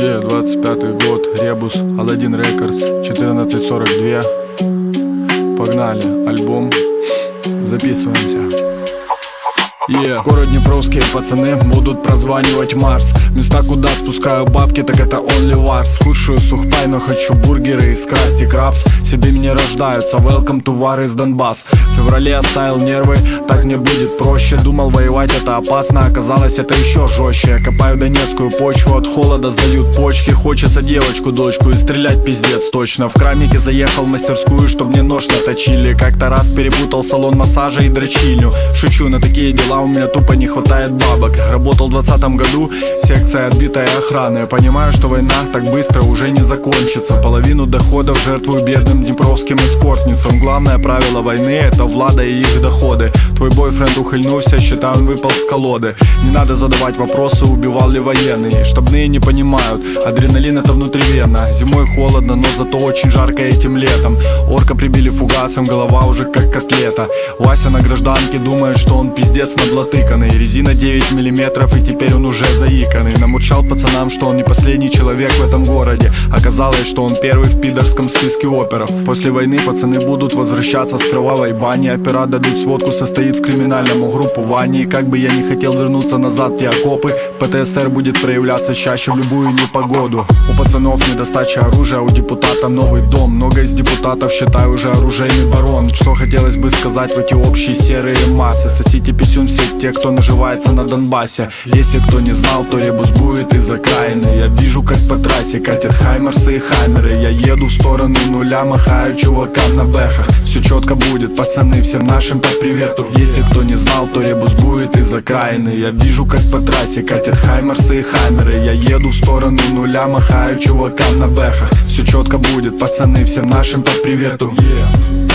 Е, 25 год, Ребус, Аладдин Рекордс, 1442 Погнали, альбом, записываемся Е, Скоро днепровские пацаны будут прозванивать Марс. Места, куда спускаю бабки, так это Only Wars. Кушаю сухпай, но хочу бургеры из Красти Крабс. Себе не рождаются, welcome to War из Донбасс В феврале оставил нервы, так мне будет проще. Думал воевать это опасно, оказалось это еще жестче копаю донецкую почву, от холода сдают почки. Хочется девочку, дочку и стрелять пиздец точно. В крамике заехал в мастерскую, чтоб мне нож наточили. Как-то раз перепутал салон массажа и дрочильню. Шучу, на такие дела у меня тупо не хватает бабок. Работал в двадцатом году, секция отбитая охраны Понимаю, что война так быстро уже не закончится. Половину доходов жертвую бедным днепровским эскортницам. Главное правило войны это влада и их доходы. Твой бойфренд ухильнулся, считаю он выпал с колоды. Не надо задавать вопросы, убивал ли военный Штабные не понимают, адреналин это внутривенно. Зимой холодно, но зато очень жарко этим летом. Орка прибили фугасом, голова уже как котлета. Вася на гражданке думает, что он пиздец наблатыканный. Резина 9 миллиметров и теперь он уже заиканный. Намучал пацанам, что он не последний человек в этом городе. Оказалось, что он первый в пидорском списке оперов. После войны пацаны будут возвращаться с кровавой бани. Опера дадут сводку, состоит в криминальном угрупповании. Как бы я не хотел вернуться назад те окопы. ПТСР будет проявляться чаще в любую непогоду. У пацанов недостача оружия, у депутата новый дом. Много из депутатов считаю уже оружейный барон. Что хотелось бы сказать в эти общие серые массы? Сосите писюн все те, кто наживается на Донбассе Если кто не знал, то ребус будет из окраины Я вижу, как по трассе катят хаймерсы и хаммеры Я еду в сторону нуля, махаю чувакам на бэхах Все четко будет, пацаны, всем нашим по привету Если кто не знал, то ребус будет из окраины Я вижу, как по трассе катят хаймерсы и хаммеры Я еду в сторону нуля, махаю чувакам на бэхах Все четко будет, пацаны, всем нашим по привету yeah.